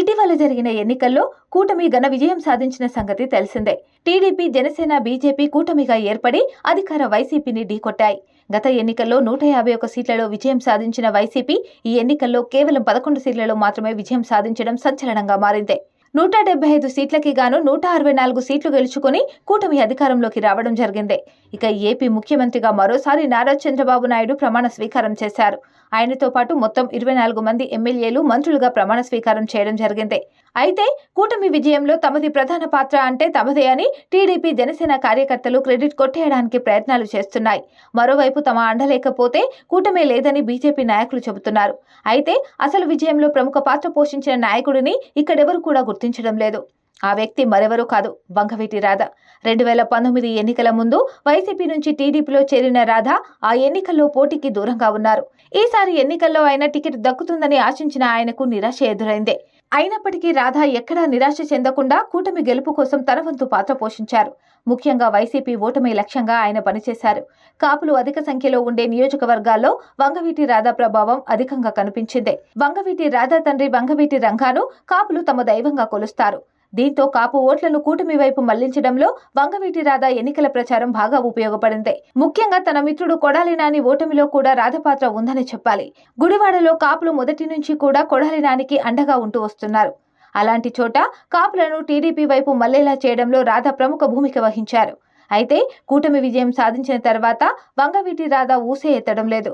ఇటీవల జరిగిన ఎన్నికల్లో కూటమి ఘన విజయం సాధించిన సంగతి తెలిసిందే. టీడీపీ జనసేన బీజేపీ కూటమిగా ఏర్పడి అధికార వైసీపీని ఢీకొట్టాయి. గత ఎన్నికల్లో నూట యాభై ఒక సీట్లలో విజయం సాధించిన వైసీపీ ఈ ఎన్నికల్లో కేవలం పదకొండు సీట్లలో మాత్రమే విజయం సాధించడం సంచలనంగా మారింది. నూట డెబ్బై ఐదు సీట్లకి గాను నూట అరవై నాలుగు సీట్లు గెలుచుకుని కూటమి అధికారంలోకి రావడం జరిగింది. ఇక ఏపీ ముఖ్యమంత్రిగా మరోసారి నారా చంద్రబాబు నాయుడు ప్రమాణ స్వీకారం చేశారు. ఆయనతో పాటు మొత్తం ఇరవై నాలుగు మంది ఎమ్మెల్యేలు మంత్రులుగా ప్రమాణ స్వీకారం చేయడం జరిగింది. అయితే కూటమి విజయంలో తమది ప్రధాన పాత్ర అంటే తమదే అని టీడీపీ జనసేన కార్యకర్తలు క్రెడిట్ కొట్టేయడానికి ప్రయత్నాలు చేస్తున్నాయి. మరోవైపు తమ అండలేకపోతే కూటమే లేదని బీజేపీ నాయకులు చెబుతున్నారు. అయితే అసలు విజయంలో ప్రముఖ పాత్ర పోషించిన నాయకుడిని ఇక్కడెవరు కూడా గుర్తు గుర్తించడం లేదు. ఆ వ్యక్తి మరెవరూ కాదు. వంగవీటి రాధ. రెండు వేల పంతొమ్మిది ఎన్నికల ముందు వైసీపీ నుంచి టీడీపీలో చేరిన రాధ ఆ ఎన్నికల్లో పోటీకి దూరంగా ఉన్నారు. ఈసారి ఎన్నికల్లో ఆయన టికెట్ దక్కుతుందని ఆశించిన ఆయనకు నిరాశ ఎదురైంది. అయినప్పటికీ రాధా ఎక్కడా నిరాశ చెందకుండా కూటమి గెలుపు కోసం తన వంతు పాత్ర పోషించారు. ముఖ్యంగా వైసీపీ ఓటమి లక్ష్యంగా ఆయన పనిచేశారు. కాపులు అధిక సంఖ్యలో ఉండే నియోజకవర్గాల్లో వంగవీటి రాధా ప్రభావం అధికంగా కనిపించింది. వంగవీటి రాధా తండ్రి వంగవీటి రంగాను కాపులు తమ దైవంగా కొలుస్తారు. దీంతో కాపు ఓట్లను కూటమి వైపు మళ్ళించడంలో వంగవీటి రాధా ఎన్నికల ప్రచారం బాగా ఉపయోగపడింది. ముఖ్యంగా తన మిత్రుడు కొడాలి నాని ఓటమిలో కూడా రాధ పాత్ర ఉందని చెప్పాలి. గుడివాడలో కాపులు మొదటి నుంచి కూడా కొడాలి నానికి అండగా ఉంటూ వస్తున్నారు. అలాంటి చోట కాపులను టీడీపీ వైపు మళ్ళేలా చేయడంలో రాధ ప్రముఖ భూమిక వహించారు. అయితే కూటమి విజయం సాధించిన తర్వాత వంగవీటి రాధ ఊసే ఎత్తడం లేదు.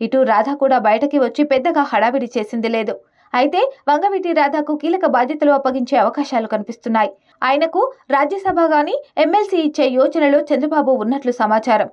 ఇటు రాధ కూడా బయటకి వచ్చి పెద్దగా హడావిడి చేసింది లేదు. అయితే వంగవీటి రాధాకు కీలక బాధ్యతలు అప్పగించే అవకాశాలు కనిపిస్తున్నాయి. ఆయనకు రాజ్యసభ గాని ఎమ్మెల్సీ ఇచ్చే యోచనలో చంద్రబాబు ఉన్నట్లు సమాచారం.